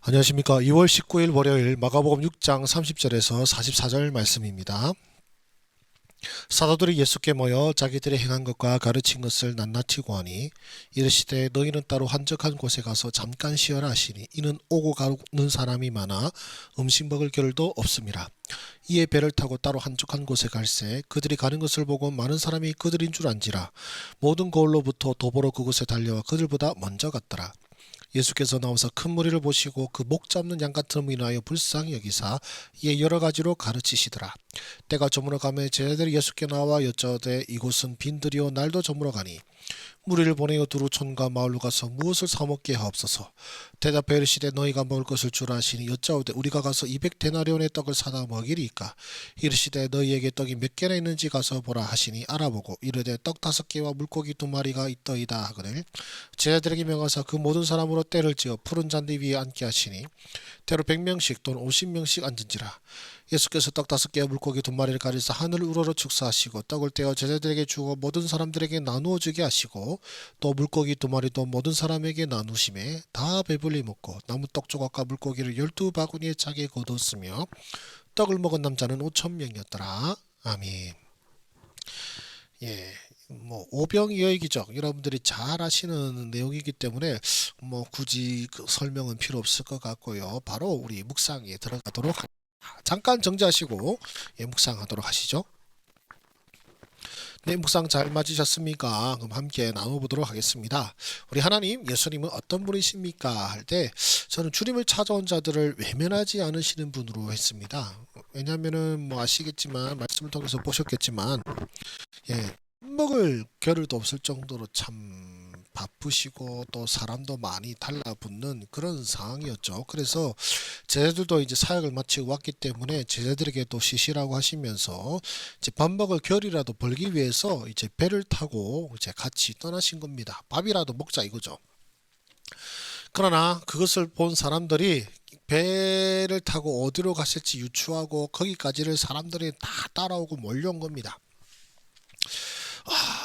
안녕하십니까. 2월 19일 월요일 마가복음 6장 30절에서 44절 말씀입니다. 사도들이 예수께 모여 자기들이 행한 것과 가르친 것을 낱낱이 고하니 이르시되 너희는 따로 한적한 곳에 가서 잠깐 쉬어라 하시니 이는 오고 가는 사람이 많아 음식 먹을 겨를도 없음이라 이에 배를 타고 따로 한적한 곳에 갈새 그들이 가는 것을 보고 많은 사람이 그들인 줄 안지라 모든 거울로부터 도보로 그곳에 달려와 그들보다 먼저 갔더라 예수께서 나와서 큰 무리를 보시고 그 목 잡는 양 같은 인하여 불쌍히 여기사. 이에 여러 가지로 가르치시더라. 때가 저물어 가매 제자들이 예수께 나와 여짜오되 이곳은 빈들이요 날도 저물어 가니. 무리를 보내어 두루 촌과 마을로 가서 무엇을 사 먹게 하옵소서. 대답하여 이르시되 너희가 먹을 것을 주라 하시니 여짜오되 우리가 가서 이백 데나리온의 떡을 사다 먹이리이까. 이르시되 너희에게 떡이 몇 개나 있는지 가서 보라 하시니 알아보고 이르되 떡 다섯 개와 물고기 두 마리가 있더이다 하거늘. 제자들에게 명하사 그 모든 사람으로 때를 지어 푸른 잔디 위에 앉게 하시니 때로 백 명씩 또는 오십 명씩 앉은지라 예수께서 떡 다섯 개와 물고기 두 마리를 가리사 하늘을 우러러 축사하시고 떡을 떼어 제자들에게 주어 모든 사람들에게 나누어 주게 하시고 또 물고기 두 마리도 모든 사람에게 나누심에 다 배불리 먹고 남은 떡 조각과 물고기를 열두 바구니에 차게 거뒀으며 떡을 먹은 남자는 오천 명이었더라 아멘. 예. 뭐 오병이어이기적 여러분들이 잘 아시는 내용이기 때문에 뭐 굳이 그 설명은 필요 없을 것 같고요. 바로 우리 묵상에 들어가도록 하- 잠깐 정지하시고 예, 묵상하도록 하시죠. 네, 묵상 잘 맞으셨습니까? 그럼 함께 나눠보도록 하겠습니다. 우리 하나님, 예수님은 어떤 분이십니까? 할 때 저는 주님을 찾아온 자들을 외면하지 않으시는 분으로 했습니다. 왜냐하면은 뭐 아시겠지만 말씀을 통해서 보셨겠지만 예, 먹을 겨를도 없을 정도로 참 바쁘시고 또 사람도 많이 달라붙는 그런 상황이었죠. 그래서 제자들도 이제 사역을 마치고 왔기 때문에 제자들에게도 쉬시라고 하시면서 이제 밥 먹을 겨를이라도 벌기 위해서 이제 배를 타고 이제 같이 떠나신 겁니다. 밥이라도 먹자 이거죠. 그러나 그것을 본 사람들이 배를 타고 어디로 갔을지 유추하고 거기까지를 사람들이 다 따라오고 몰려온 겁니다.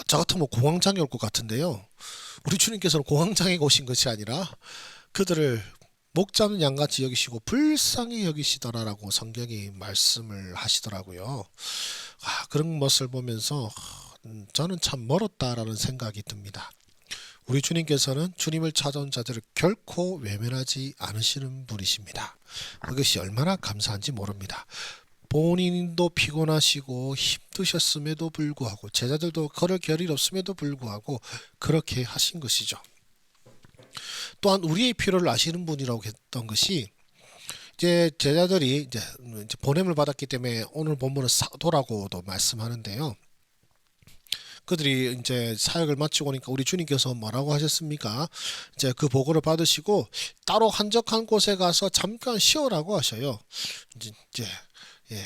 아, 저 같으면 공황장애 올 것 같은데요. 우리 주님께서는 공황장애가 오신 것이 아니라 그들을 목 잡는 양같이 여기시고 불쌍히 여기시더라라고 성경이 말씀을 하시더라고요. 아, 그런 것을 보면서 음, 저는 참 멀었다라는 생각이 듭니다. 우리 주님께서는 주님을 찾아온 자들을 결코 외면하지 않으시는 분이십니다. 그것이 얼마나 감사한지 모릅니다. 본인도 피곤하시고 힘드셨음에도 불구하고 제자들도 걸을 겨를이 없음에도 불구하고 그렇게 하신 것이죠. 또한 우리의 필요를 아시는 분이라고 했던 것이 이제 제자들이 이제 이제 보냄을 받았기 때문에 오늘 본문은 사도라고도 말씀하는데요. 그들이 이제 사역을 마치고 오니까 우리 주님께서 뭐라고 하셨습니까? 이제 그 보고를 받으시고 따로 한적한 곳에 가서 잠깐 쉬어라고 하셔요. 이제 예.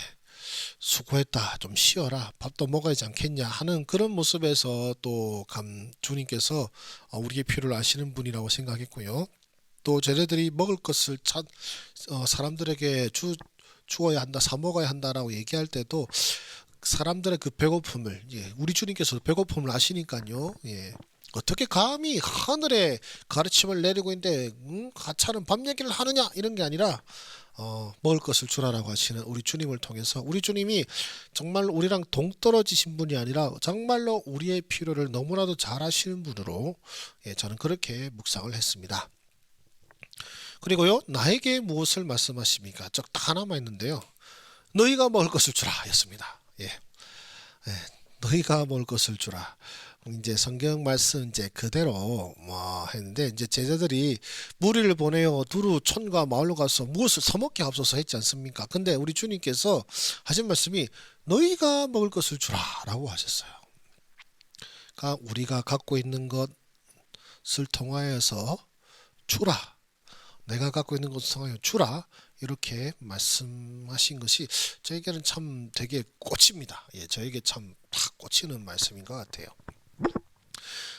수고했다. 좀 쉬어라. 밥도 먹어야지 않겠냐 하는 그런 모습에서 또 감 주님께서 어, 우리의 필요를 아시는 분이라고 생각했고요. 또 제자들이 먹을 것을 찾 어, 사람들에게 주 주어야 한다, 사 먹어야 한다라고 얘기할 때도 사람들의 그 배고픔을 예, 우리 주님께서 배고픔을 아시니까요. 예. 어떻게 감히 하늘에 가르침을 내리고 있는데 음, 가차는 밥 얘기를 하느냐 이런 게 아니라 어, 먹을 것을 주라라고 하시는 우리 주님을 통해서 우리 주님이 정말 우리랑 동떨어지신 분이 아니라 정말로 우리의 필요를 너무나도 잘 아시는 분으로 예, 저는 그렇게 묵상을 했습니다. 그리고요 나에게 무엇을 말씀하십니까? 적 하나만 있는데요. 너희가 먹을 것을 주라 였습니다. 예. 예, 너희가 먹을 것을 주라. 이제 성경 말씀 이제 그대로 뭐 했는데 이제 제자들이 무리를 보내어 두루 촌과 마을로 가서 무엇을 사먹게 하옵소서 했지 않습니까? 근데 우리 주님께서 하신 말씀이 너희가 먹을 것을 주라라고 하셨어요. 그러니까 우리가 갖고 있는 것을 통하여서 주라. 내가 갖고 있는 것을 통하여 주라. 이렇게 말씀하신 것이 저에게는 참 되게 꽂힙니다. 예, 저에게 참탁 꽂히는 말씀인 것 같아요.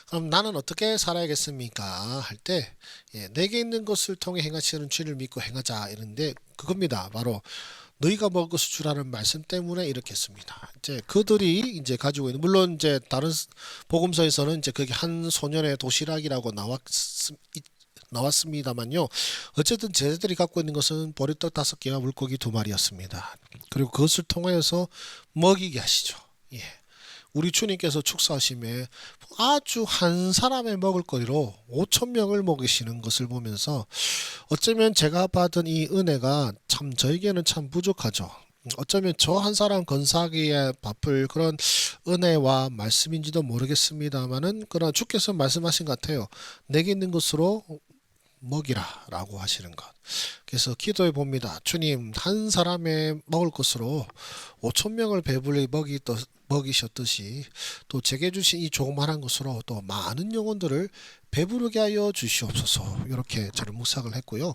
그럼 나는 어떻게 살아야겠습니까? 할 때, 예, 내게 있는 것을 통해 행하시는 주를 믿고 행하자. 이런데, 그겁니다. 바로, 너희가 먹을 것을 주라는 말씀 때문에 이렇게 했습니다. 이제 그들이 이제 가지고 있는, 물론 이제 다른 복음서에서는 이제 그게 한 소년의 도시락이라고 나왔, 나왔습니다만요. 어쨌든 제자들이 갖고 있는 것은 보리떡 다섯 개와 물고기 두 마리였습니다. 그리고 그것을 통하여서 먹이게 하시죠. 예. 우리 주님께서 축사하심에 아주 한 사람의 먹을 거리로 5천 명을 먹이시는 것을 보면서 어쩌면 제가 받은 이 은혜가 참 저에게는 참 부족하죠. 어쩌면 저 한 사람 건사하기에 바쁠 그런 은혜와 말씀인지도 모르겠습니다만은 그러나 주께서 말씀하신 것 같아요. 내게 있는 것으로 먹이라라고 하시는 것. 그래서 기도해 봅니다. 주님 한 사람의 먹을 것으로 5천 명을 배불리 먹이 먹이셨듯이 또 제게 주신 이 조그만한 것으로 또 많은 영혼들을 배부르게 하여 주시옵소서. 이렇게 저는 묵상을 했고요.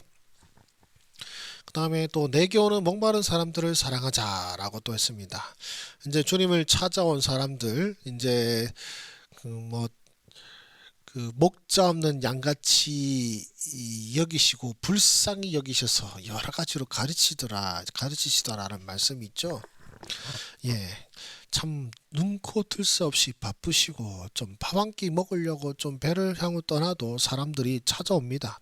그 다음에 또 내게 오는 목마른 사람들을 사랑하자라고 또 했습니다. 이제 주님을 찾아온 사람들, 이제 그뭐 그 목자 없는 양같이 이 여기시고 불쌍히 여기셔서 여러 가지로 가르치더라 가르치시더라라는 말씀이 있죠. 예. 참 눈코 뜰 새 없이 바쁘시고 좀 밥 한 끼 먹으려고 좀 배를 향후 떠나도 사람들이 찾아옵니다.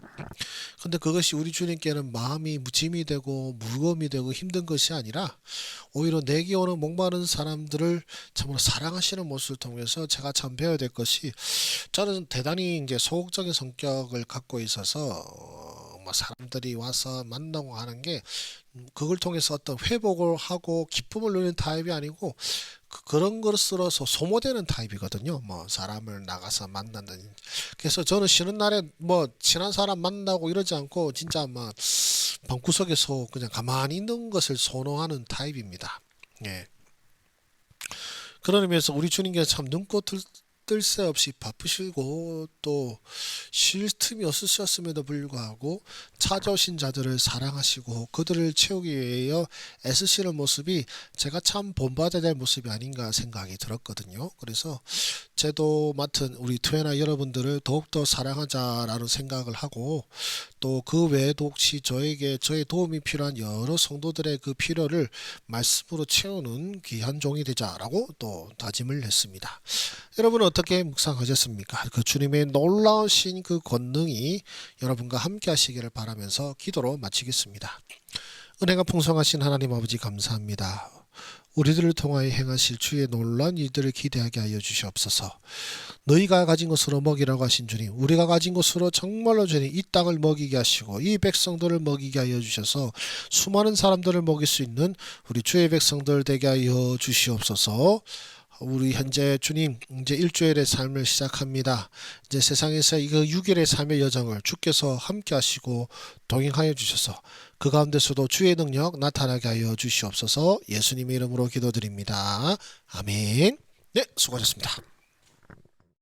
근데 그것이 우리 주님께는 마음이 무짐이 되고 무거움이 되고 힘든 것이 아니라 오히려 내게 오는 목마른 사람들을 참으로 사랑하시는 모습을 통해서 제가 참 배워야 될 것이 저는 대단히 이제 소극적인 성격을 갖고 있어서 사람들이 와서 만나고 하는 게 음, 그걸 통해서 어떤 회복을 하고 기쁨을 누리는 타입이 아니고 그- 그런 것으로서 소모되는 타입이거든요. 뭐 사람을 나가서 만난다든지. 그래서 저는 쉬는 날에 뭐 친한 사람 만나고 이러지 않고 진짜 막 방구석에서 그냥 가만히 있는 것을 선호하는 타입입니다. 예. 그런 의미에서 우리 주님께서 참 뜰, 뜰새 없이 바쁘시고 또 쉴 틈이 없으셨음에도 불구하고 찾아오신 자들을 사랑하시고 그들을 채우기 위하여 애쓰시는 모습이 제가 참 본받아야 될 모습이 아닌가 생각이 들었거든요. 그래서 제도 맡은 우리 투애나 여러분들을 더욱더 사랑하자라는 생각을 하고 또 그 외에도 혹시 저에게 저의 도움이 필요한 여러 성도들의 그 필요를 말씀으로 채우는 귀한 종이 되자라고 또 다짐을 했습니다. 여러분은 어떻게 묵상하셨습니까? 그 주님의 놀라우신 그 권능이 여러분과 함께 하시기를 바라면서 기도로 마치겠습니다. 은혜가 풍성하신 하나님 아버지 감사합니다. 우리들을 통하여 행하실 주의 놀라운 일들을 기대하게 하여 주시옵소서. 너희가 가진 것으로 먹이라고 하신 주님, 우리가 가진 것으로 정말로 주님 이 땅을 먹이게 하시고 이 백성들을 먹이게 하여 주셔서 수많은 사람들을 먹일 수 있는 우리 주의 백성들 되게 하여 주시옵소서. 우리 현재 주님 이제 일주일의 삶을 시작합니다. 이제 세상에서 이거 6일의 삶의 여정을 주께서 함께 하시고 동행하여 주셔서 그 가운데서도 주의 능력 나타나게 하여 주시옵소서 예수님의 이름으로 기도드립니다. 아멘. 네, 수고하셨습니다.